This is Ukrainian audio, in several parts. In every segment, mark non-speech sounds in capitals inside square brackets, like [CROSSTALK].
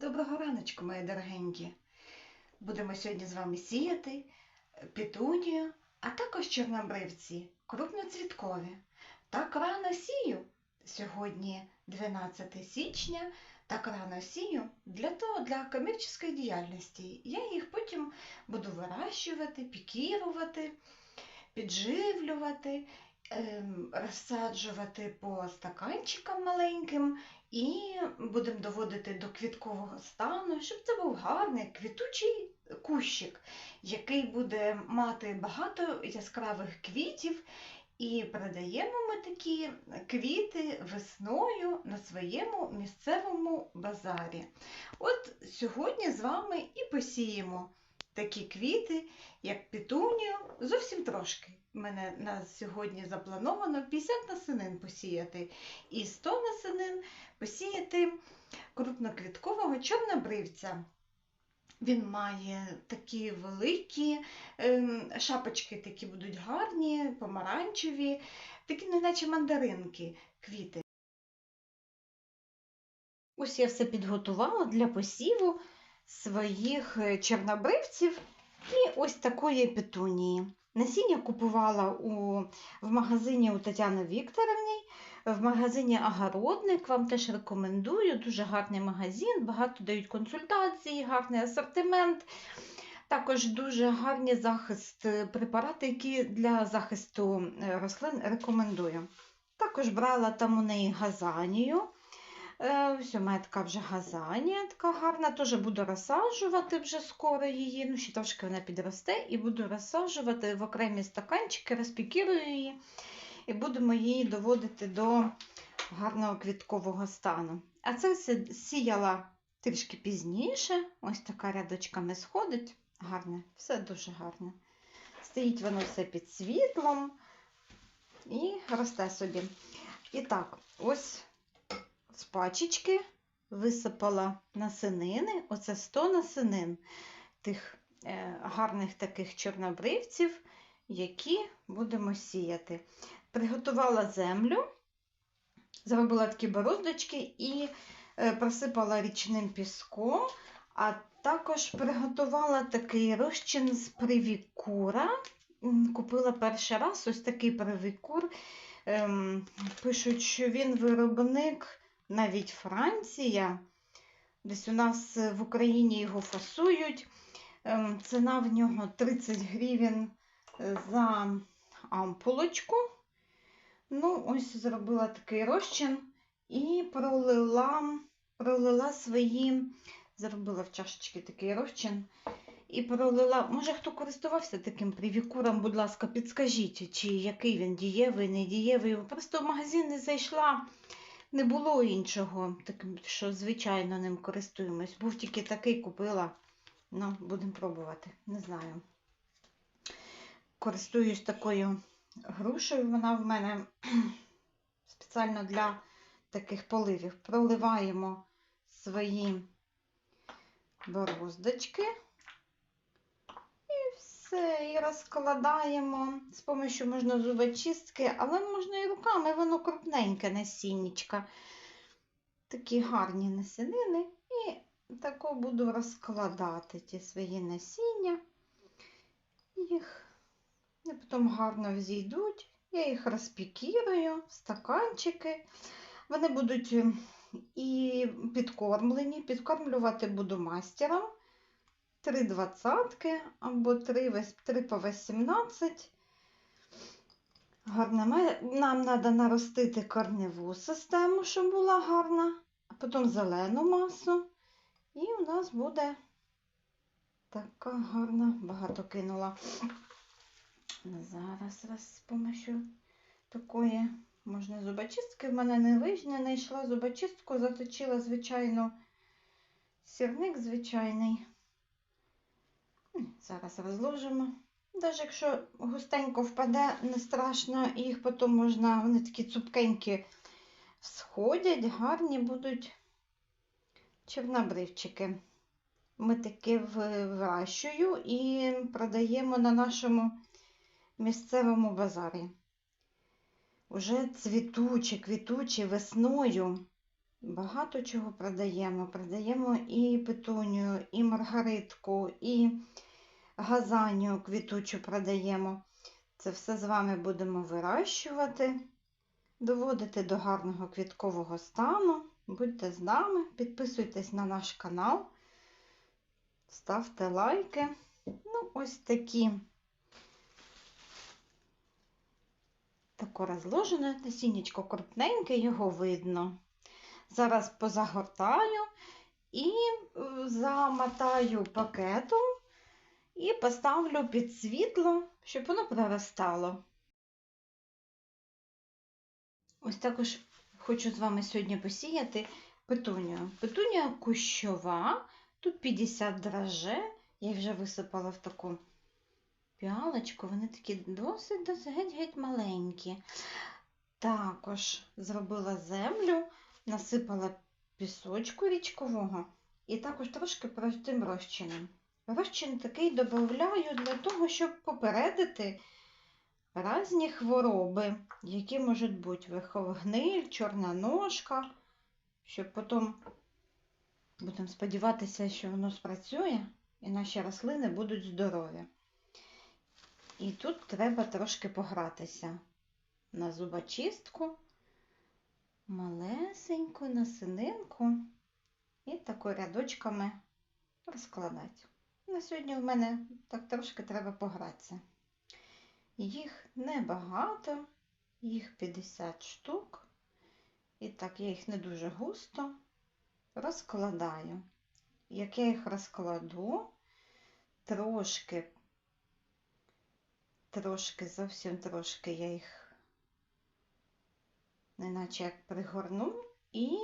Доброго раночку, мої дорогенькі. Будемо сьогодні з вами сіяти петунію, а також чорнобривці, крупноцвіткові. Так рано сію. Сьогодні 12 січня, так рано сію для того, для комерційної діяльності. Я їх потім буду вирощувати, пікірувати, підживлювати, ем, розсаджувати по стаканчикам маленьким і будемо доводити до квіткового стану, щоб це був гарний квітучий кущик, який буде мати багато яскравих квітів. І продаємо ми такі квіти весною на своєму місцевому базарі. От сьогодні з вами і посіємо такі квіти, як петунію, зовсім трошки. У мене на сьогодні заплановано 50 насенин посіяти і 100 насенин посіяти крупноквіткового чорнобривця. Він має такі великі ем, шапочки, такі будуть гарні, помаранчеві, такі, неначе мандаринки, квіти. Ось я все підготувала для посіву своїх е, чорнобривців і ось такої петунії. Насіння купувала у, в магазині у Тетяни Вікторовні, в магазині Огородник. Вам теж рекомендую. Дуже гарний магазин, багато дають консультацій, гарний асортимент. Також дуже гарний захист, е, препарати, які для захисту е, рослин рекомендую. Також брала там у неї газанію. Е, Ось у така вже газанія, така гарна, теж буду розсаджувати вже скоро її, ну ще трошки вона підросте, і буду розсаджувати в окремі стаканчики, розпікірую її і будемо її доводити до гарного квіткового стану. А це все сіяла трішки пізніше, ось така рядочками сходить. Гарне, все дуже гарне. Стоїть воно все під світлом і росте собі. І так, ось з пачечки висипала насенини, оце 100 насенин тих е, гарних таких чорнобривців, які будемо сіяти. Приготувала землю, зробила такі бороздочки і е, просипала річним піском, а також приготувала такий розчин з привікура. Купила перший раз ось такий привікур. Ем, Пишуть, що він виробник навіть Франція. Десь у нас в Україні його фасують. Ем, Ціна в нього 30 гривень за ампулочку. Ну, ось зробила такий розчин і пролила, пролила свої, зробила в чашечки такий розчин. І пролила, може, хто користувався таким привікуром, будь ласка, підскажіть, чи який він дієвий, не дієвий. Просто в магазин не зайшла, не було іншого, таким, що звичайно ним користуємось. Був тільки такий, купила. Ну, будемо пробувати, не знаю. Користуюсь такою грушею, вона в мене [CLEARS THROAT] спеціально для таких поливів. Проливаємо свої бороздочки. І розкладаємо з допомогою можна зубочистки, але можна і руками, воно крупненьке насіннячка. Такі гарні насінини. І тако буду розкладати ті свої насіння. Їх і потім гарно взійдуть. Я їх розпікірую в стаканчики. Вони будуть е, і підкормлені. Підкормлювати буду мастером. Три двадцятки або три, по 18. Гарно. Ми- Нам треба наростити корневу систему, щоб була гарна, а потім зелену масу. І у нас буде така гарна, багато кинула. Зараз раз з помощью такої можна зубочистки. В мене не вижня, не йшла зубочистку, заточила, звичайно, сірник звичайний. Зараз розложимо. Навіть якщо густенько впаде, не страшно, їх потім можна, вони такі цупкенькі сходять, гарні будуть чорнобривчики. Ми таки вирощую і продаємо на нашому місцевому базарі. Уже цвітучі, квітучі весною. Багато чого продаємо. Продаємо і петунію, і маргаритку, і газанію квітучу продаємо. Це все з вами будемо вирощувати, доводити до гарного квіткового стану. Будьте з нами, підписуйтесь на наш канал, ставте лайки. Ну, ось такі. Тако розложене, насіннячко крупненьке, його видно. Зараз позагортаю і е, замотаю пакетом і поставлю під світло, щоб воно проростало. Ось також хочу з вами сьогодні посіяти петунію. Петунія кущова, тут 50 драже, я їх вже висипала в таку піалочку, вони такі досить досить геть-геть маленькі. Також зробила землю, насипала пісочку річкового і також трошки простим розчином. Розчин такий додаю для того, щоб попередити різні хвороби, які можуть бути верховгниль, чорна ножка, щоб потім будемо сподіватися, що воно спрацює і наші рослини будуть здорові. І тут треба трошки погратися на зубочистку, малесеньку насининку і тако рядочками розкладати. На сьогодні в мене так трошки треба погратися. Їх небагато, їх 50 штук. І так, я їх не дуже густо розкладаю. Як я їх розкладу, трошки, трошки, зовсім трошки я їх, неначе як пригорну і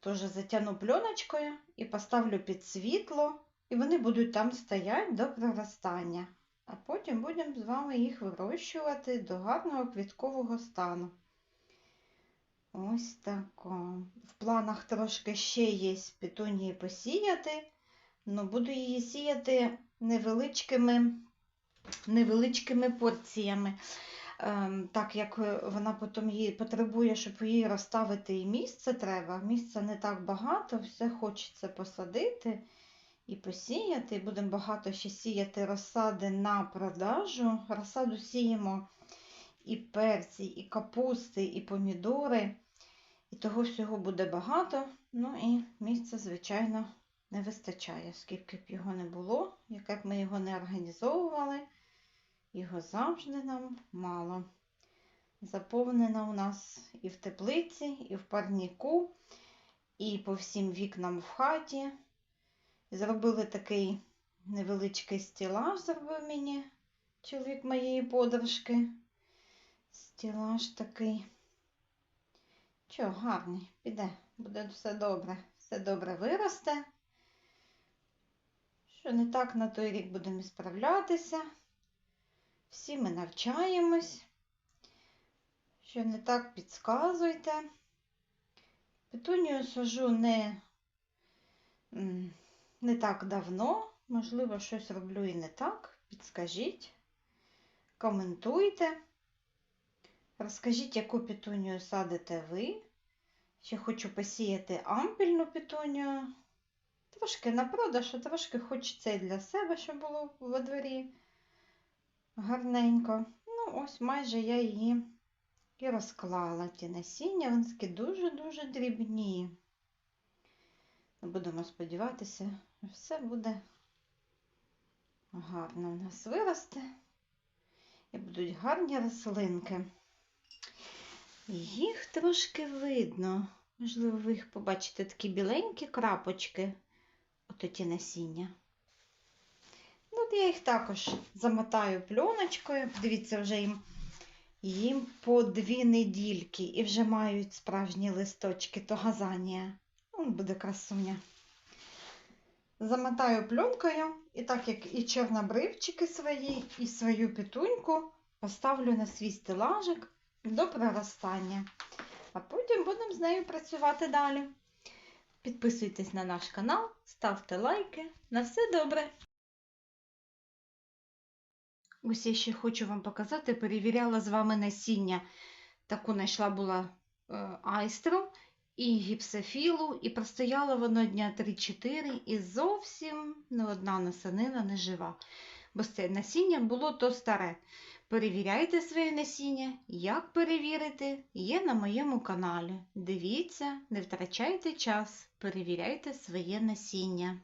теж затягну пленочкою і поставлю під світло, і вони будуть там стояти до проростання. А потім будемо з вами їх вирощувати до гарного квіткового стану. Ось тако. В планах трошки ще є петунії посіяти, але буду її сіяти невеличкими, невеличкими порціями. Ем, так як вона потім її потребує, щоб її розставити і місце треба. Місця не так багато, все хочеться посадити і посіяти. Будемо багато ще сіяти розсади на продажу. Розсаду сіємо і перці, і капусти, і помідори. І того всього буде багато. Ну і місця, звичайно, не вистачає, скільки б його не було, яке б ми його не організовували, його завжди нам мало. Заповнено у нас і в теплиці, і в парніку, і по всім вікнам в хаті. Зробили такий невеличкий стілаж, зробив мені чоловік моєї подружки. Стілаж такий. Чо, гарний, піде, буде все добре, все добре виросте. Що не так на той рік будемо справлятися. Всі ми навчаємось. Що не так підсказуйте. Петунію сажу не, не так давно, можливо, щось роблю і не так. Підскажіть, коментуйте. Розкажіть, яку петунію садите ви. Ще хочу посіяти ампільну петунію. Трошки на продаж, а трошки хочеться і для себе, щоб було во дворі гарненько. Ну, ось майже я її і розклала ті насіння. Вони такі дуже-дуже дрібні. Будемо сподіватися, все буде гарно у нас виросте. І будуть гарні рослинки. Їх трошки видно. Можливо, ви їх побачите такі біленькі крапочки, ото ті насіння. От я їх також замотаю пленочкою. Дивіться, вже їм їм по дві недільки і вже мають справжні листочки, то газанія. Он буде красуня. Замотаю пленкою, і так як і чорнобривчики свої, і свою петуньку поставлю на свій стелажик до проростання. А потім будемо з нею працювати далі. Підписуйтесь на наш канал, ставте лайки. На все добре! Ось я ще хочу вам показати, перевіряла з вами насіння. Таку знайшла була е, айстру і гіпсофілу, і простояло воно дня 3-4, і зовсім не одна насанина не жива. Бо це насіння було то старе. Перевіряйте своє насіння. Як перевірити, є на моєму каналі. Дивіться, не втрачайте час, перевіряйте своє насіння.